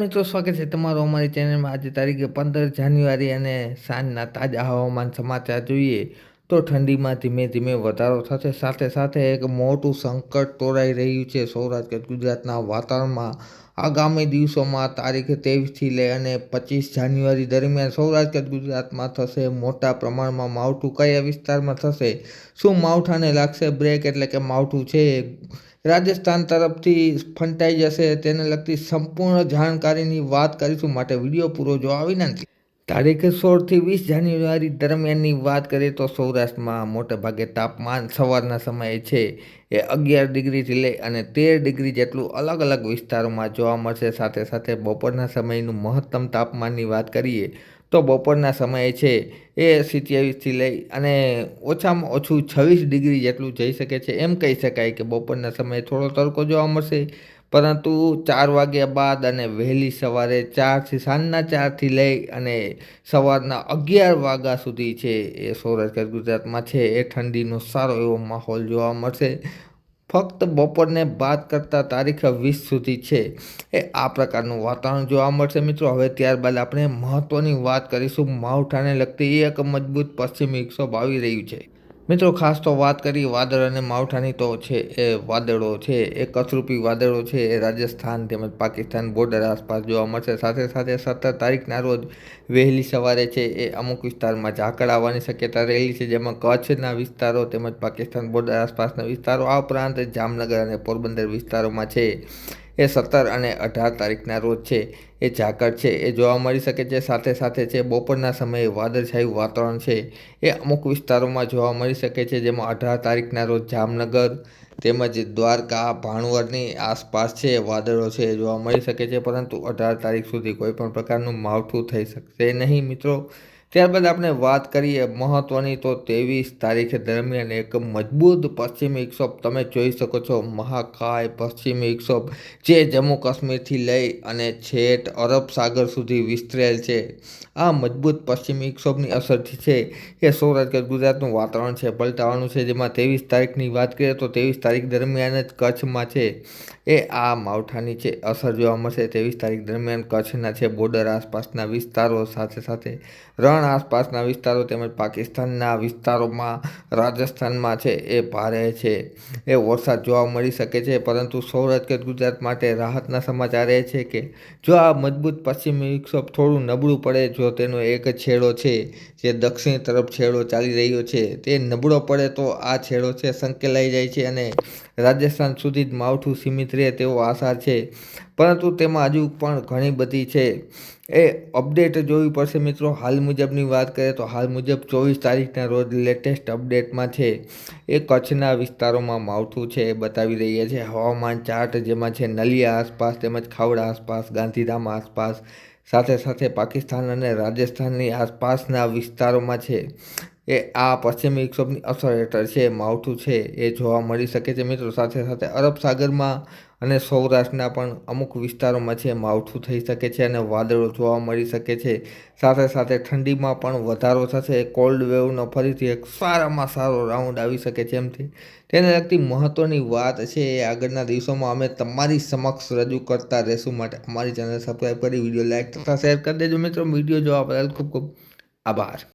મિત્રો, સ્વાગત છે તમારું અમારી ચેનલમાં આજે તારીખે પંદર જાન્યુઆરી અને સાંજના તાજા હવામાન સમાચાર જોઈએ તો ઠંડીમાં ધીમે ધીમે વધારો થશે. સાથે સાથે એક મોટું સંકટ તોડાઈ રહ્યું છે સૌરાષ્ટ્ર ગુજરાતના વાતાવરણમાં. આગામી દિવસોમાં તારીખ ત્રેવીસથી લઈ અને પચીસ જાન્યુઆરી દરમિયાન સૌરાષ્ટ્ર ગુજરાતમાં થશે મોટા પ્રમાણમાં માવઠું. કયા વિસ્તારમાં થશે? શું માવઠાને લાગશે બ્રેક? એટલે કે માવઠું છે રાજસ્થાન તરફથી ફંટાઈ જશે તેને લગતી સંપૂર્ણ જાણકારીની વાત કરીશું. માટે વીડિયો પૂરો જોવા વિનંતી. તારીખ સોળથી વીસ જાન્યુઆરી દરમિયાનની વાત કરીએ તો સૌરાષ્ટ્રમાં મોટેભાગે તાપમાન સવારના સમયે છે. એ અગિયાર ડિગ્રીથી લઈ અને તેર ડિગ્રી જેટલું અલગ અલગ વિસ્તારોમાં જોવા મળશે. સાથે સાથે બપોરના સમયનું મહત્તમ તાપમાનની વાત કરીએ તો બપોરના સમયે છે એ સિત્યાવીસથી લઈ અને ઓછામાં ઓછું છવ્વીસ ડિગ્રી જેટલું જઈ શકે છે. એમ કહી શકાય કે બપોરના સમયે થોડો તડકો જોવા મળશે. પરંતુ ચાર વાગ્યા બાદ અને વહેલી સવારે ચારથી સાંજના ચારથી લઈ અને સવારના અગિયાર વાગ્યા સુધી છે એ સૌરાષ્ટ્ર ગુજરાતમાં છે એ ઠંડીનો સારો એવો માહોલ જોવા મળશે. ફક્ત બપોરને બાદ કરતાં તારીખ વીસ સુધી છે. એ આ પ્રકારનું વાતાવરણ જોવા મળશે મિત્રો. હવે ત્યારબાદ આપણે મહત્ત્વની વાત કરીશું. માવઠાને લગતી એક મજબૂત પશ્ચિમી વિક્ષોભ આવી રહ્યું છે. મિત્રો, ખાસ તો વાત કરી વાદળ અને માવઠાની તો છે, એ વાદળો છે, એ કથરૂપી વાદળો છે, એ રાજસ્થાન તેમજ પાકિસ્તાન બોર્ડર આસપાસ જોવા મળશે. સાથે સાથે સત્તર તારીખના રોજ વહેલી સવારે છે, એ અમુક વિસ્તારમાં ઝાકળ આવવાની શક્યતા રહેલી છે, જેમાં કચ્છના વિસ્તારો તેમજ પાકિસ્તાન બોર્ડર આસપાસના વિસ્તારો, આ ઉપરાંત જામનગર અને પોરબંદર વિસ્તારોમાં છે. એ સત્તર અને અઢાર તારીખના રોજ છે. એ ઝાકળ છે. એ જોવા મળી શકે છે. સાથે સાથે છે, બપોરના સમયે વાદળછાયું વાતાવરણ છે. એ અમુક વિસ્તારોમાં જોવા મળી શકે છે, જેમાં અઢાર તારીખના રોજ જામનગર તેમજ દ્વારકા, ભાણવરની આસપાસ છે, વાદળો છે, એ જોવા મળી શકે છે. પરંતુ અઢાર તારીખ સુધી કોઈપણ પ્રકારનું માવઠું થઈ શકશે નહીં. મિત્રો ત્યારબાદ આપણે વાત કરીએ મહત્ત્વની તો ત્રેવીસ તારીખે દરમિયાન એક મજબૂત પશ્ચિમી વિક્ષોભ તમે જોઈ શકો છો. મહાકાય પશ્ચિમી વિક્ષોભ જે જમ્મુ કાશ્મીરથી લઈ અને છેટ અરબ સાગર સુધી વિસ્તરેલ છે. આ મજબૂત પશ્ચિમી વિક્ષોભની અસરથી છે એ સૌરાષ્ટ્ર, ગુજરાતનું વાતાવરણ છે, પલટાવાનું છે. જેમાં ત્રેવીસ તારીખની વાત કરીએ તો ત્રેવીસ તારીખ દરમિયાન જ કચ્છમાં છે. એ આ માવઠાની છે અસર જોવા મળશે. ત્રેવીસ તારીખ દરમિયાન કચ્છના છે, બોર્ડર આસપાસના વિસ્તારો સાથે સાથે રણ રણ આસપાસના વિસ્તારો તેમજ પાકિસ્તાનના વિસ્તારોમાં રાજસ્થાનમાં છે, એ ભારે છે. એ વરસાદ જોવા મળી શકે છે, પરંતુ સૌરાષ્ટ્ર ગુજરાત માટે રાહતના સમાચાર એ છે કે, જો આ મજબૂત પશ્ચિમી વિક્ષોભ થોડું નબળું પડે, જો તેનો એક છેડો છે, જે દક્ષિણ તરફ છેડો ચાલી રહ્યો છે, તે નબળો પડે તો આ છેડો છે, સંકેલાઈ જાય છે અને રાજસ્થાન સુધી જ માવઠું સીમિત રહે તેવો આશા છે. પરંતુ તેમાં હજુ પણ ઘણી બધી છે. એ અપડેટ જોવી પડશે મિત્રો. હાલ મુજબની વાત કરીએ તો હાલ મુજબ ચોવીસ તારીખના રોજ લેટેસ્ટ અપડેટમાં છે. એ કચ્છના વિસ્તારોમાં માવઠું છે એ બતાવી રહ્યા છે. હવામાન ચાર્ટ જેમાં છે નલિયા આસપાસ તેમજ ખાવડા આસપાસ, ગાંધીધામ આસપાસ સાથે સાથે પાકિસ્તાન અને રાજસ્થાનની આસપાસના વિસ્તારોમાં છે. એ આ પશ્ચિમી વિક્ષોભની અસર હેઠળ છે, માવઠું છે, એ જોવા મળી શકે છે મિત્રો. સાથે સાથે અરબ સાગરમાં અને સૌરાષ્ટ્રના પણ અમુક વિસ્તારોમાં છે, માવઠું થઈ શકે છે અને વાદળો જોવા મળી શકે છે. સાથે સાથે ઠંડીમાં પણ વધારો થશે. કોલ્ડ વેવનો ફરીથી એક સારામાં સારો રાઉન્ડ આવી શકે છે એમથી. તેને લગતી મહત્ત્વની વાત છે એ આગળના દિવસોમાં અમે તમારી સમક્ષ રજૂ કરતા રહેશું માટે અમારી ચેનલ સબસ્ક્રાઈબ કરી, વીડિયો લાઇક તથા શેર કરી દેજો મિત્રો. વીડિયો જોવા બદલ ખૂબ ખૂબ આભાર.